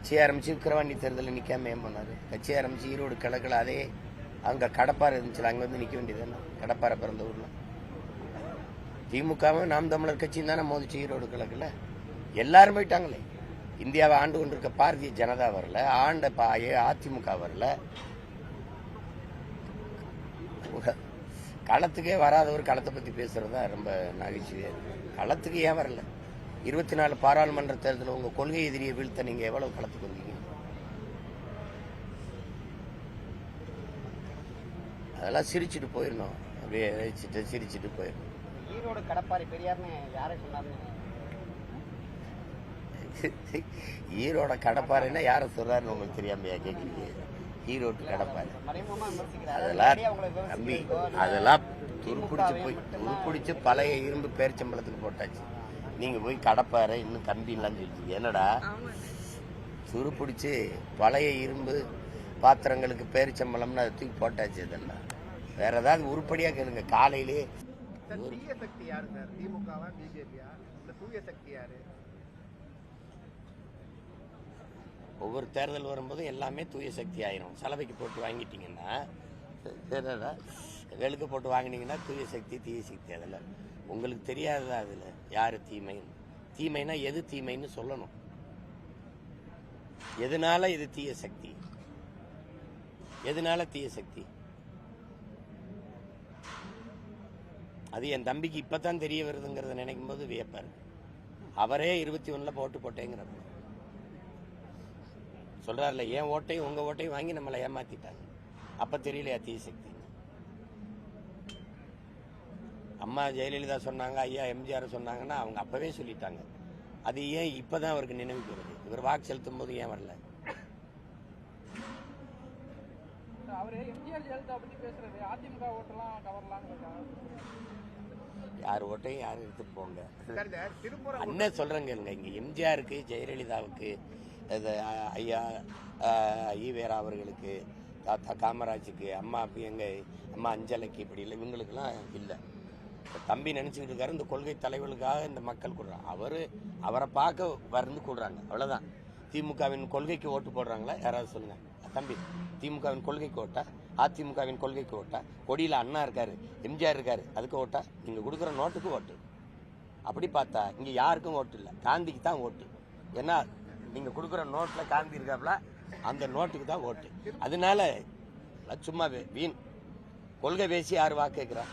கட்சி ஆரம்பிச்சு விக்கிரவாண்டி தேர்தலில் நிற்காம ஏன் போனார்? கட்சி ஆரம்பிச்சு ஈரோடு கிழக்கில் அதே அங்கே கடப்பாறை இருந்துச்சு அங்கே வந்து நிற்க வேண்டியது கடப்பாறை பிறந்த ஊரில். திமுகவும் நாம் தமிழர் கட்சியும் தானே மோதிச்சு ஈரோடு கிழக்குல எல்லாரும் போயிட்டாங்களே. இந்தியாவை ஆண்டு கொண்டிருக்க பாரதிய ஜனதா வரல ஆண்ட பாய அதிமுக வரல. களத்துக்கே வராதவர் களத்தை பற்றி பேசுகிறது தான் ரொம்ப நகைச்சுவையாக இருக்குது களத்துக்கு ஏன் வரல? இருபத்தி நாலு பாராளுமன்ற தேர்தலில் உங்க கொள்கை எதிரியை வீழ்த்த நீங்க எவ்வளவு களத்துக்கு வந்தீங்க? அதெல்லாம் சிரிச்சுட்டு போயிடணும். அப்படியே வச்சுட்டு சிரிச்சுட்டு போயிடணும். ஈரோடு கடப்பாறை பெரியார்னு யாரை சொன்னாருன்னு ஈரோட கடப்பாறைன்னா யாரை சொல்றாருன்னு உங்களுக்கு தெரியாமையா கேட்குறீங்க ஈரோட்டு கடப்பாறை. அதெல்லாம் உங்களை விமர்சிக்கிறீங்க. அதெல்லாம் துருப்பிடிச்சு போய் துருப்பிடிச்சு பழைய இரும்பு பேரிச்சம்பளத்துக்கு போட்டாச்சு. நீங்க போய் கடப்பாறை இன்னும் கம்பி இல்லாம சொல்லிட்டீங்க என்னடா துருப்பிடிச்சு பழைய இரும்பு பாத்திரங்களுக்கு பேரிச்சம்பளம்னு அதை தூக்கி போட்டாச்சு இதெல்லாம் வேற ஏதாவது உருப்படியா கேளுங்க காலையிலே. சார் தீய சக்தி யாரு சார்? திமுகவா பிஜேபியா? இல்ல தூய சக்தி யாரு? ஒவ்வொரு தேர்தல் வரும்போதும் எல்லாமே தூய சக்தி ஆயிரும். சலவைக்கு போட்டு வாங்கிட்டீங்கன்னா என்னடா வெளுக்க போட்டு வாங்கினீங்கன்னா தூய சக்தி தீய சக்தி அதில். உங்களுக்கு தெரியாததா அதில்? யார் தீமைன்னு? தீமைனா எது தீமைன்னு சொல்லணும். எதனால இது தீய சக்தி? எதனால தீய சக்தி? அது என் தம்பிக்கு இப்பதான் தெரிய வருதுங்கிறத நினைக்கும் போது வியப்பா இருக்கு. அவரே இருபத்தி ஒண்ணுல போட்டு போட்டேங்கிறார். சொல்றாருல என் ஓட்டையும் உங்க ஓட்டையும் வாங்கி நம்மளை ஏமாத்திட்டாங்க. அப்ப தெரியலையா தீய சக்தி அம்மா ஜெயலலிதா சொன்னாங்க ஐயா எம்ஜிஆர் சொன்னாங்கன்னா அவங்க அப்பவே சொல்லிட்டாங்க. அது ஏன் இப்பதான் அவருக்கு நினைவுக்கு வருது? இவர் வாக்கு செலுத்தும் போது ஏன் வரல? யார் ஓட்டையும் யாரும் எடுத்துட்டு போங்க. அண்ணன் சொல்றேங்க இல்லைங்க இங்க எம்ஜிஆருக்கு ஜெயலலிதாவுக்கு ஐயா ஈவேரா அவர்களுக்கு தாத்தா காமராஜுக்கு அம்மா அப்படி எங்க அம்மா அஞ்சலைக்கு இப்படி இல்லை இவங்களுக்கெல்லாம் இல்லை. தம்பி நினைச்சுக்கிட்டு இருக்காரு இந்த கொள்கை தலைவர்களுக்காக இந்த மக்கள் கொடுறாங்க. அவர் அவரை பார்க்க வந்து கொடுறாங்க. அவ்வளோதான் திமுகவின் கொள்கைக்கு ஓட்டு போடுறாங்களா? யாராவது சொல்லுங்க. தம்பி திமுகவின் கொள்கைக்கு ஓட்டா? அதிமுகவின் கொள்கைக்கு ஓட்டா? கொடியில் அண்ணா இருக்காரு எம்ஜிஆர் இருக்காரு அதுக்கு ஓட்டா? நீங்கள் கொடுக்குற நோட்டுக்கு ஓட்டு. அப்படி பார்த்தா இங்கே யாருக்கும் ஓட்டு இல்லை. காந்திக்கு தான் ஓட்டு. ஏன்னா நீங்கள் கொடுக்குற நோட்டில் காந்தி இருக்காப்புல அந்த நோட்டுக்கு தான் ஓட்டு. அதனால சும்மா வீண். கொள்கை பேசி யார் வாக்கு கேட்குறா?